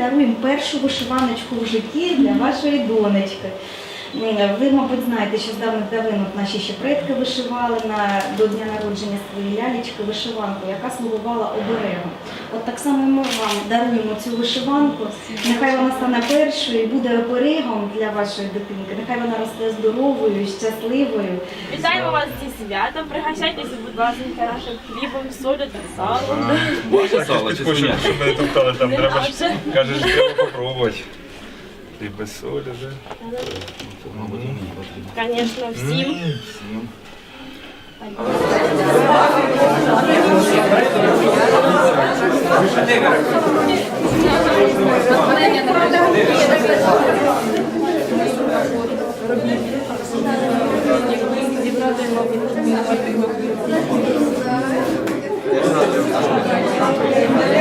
даруємо першу вишиваночку в житті для вашої донечки. Ви, мабуть, знаєте, що з давних давин наші ще предки вишивали на, до дня народження своєї лялечки вишиванку, яка слугувала оберегом. От так само ми вам даруємо цю вишиванку. Нехай вона стане першою і буде оберегом для вашої дитинки. Нехай вона росте здоровою, щасливою. Вітаємо вас зі святом. Пригощайтеся, будь ласка, нашим хлібом, солю та салом. Можна сало чи свиняче? щоб мене топтали, там Не треба ж, кажеш, треба попробувати. І без солі, да? Мабуть, і мені потрібно. Звісно, всім. Всім. Дорогі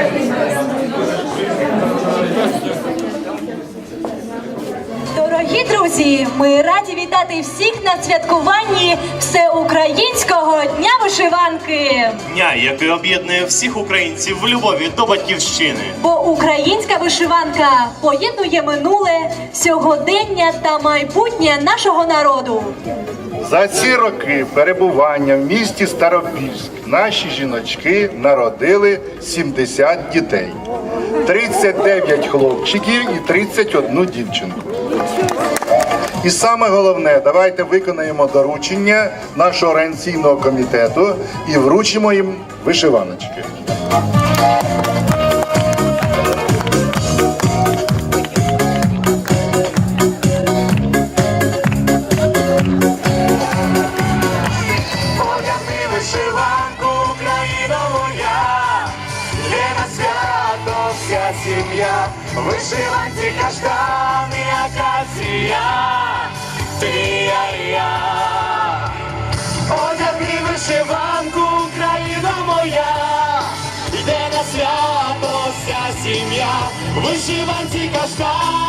Ми раді вітати всіх на святкуванні Всеукраїнського дня вишиванки. Дня, який об'єднує всіх українців в любові до батьківщини. Бо українська вишиванка поєднує минуле, сьогодення та майбутнє нашого народу. За ці роки перебування в місті Старобільськ наші жіночки народили 70 дітей, 39 хлопчиків і 31 дівчинку. І саме головне, давайте виконаємо доручення нашого організаційного комітету і вручимо їм вишиваночки. Одягни вишиванку, Україна ти я я. Одягни вишиванку, Україна моя, йде на свято вся сім'я, вишиванці каштан.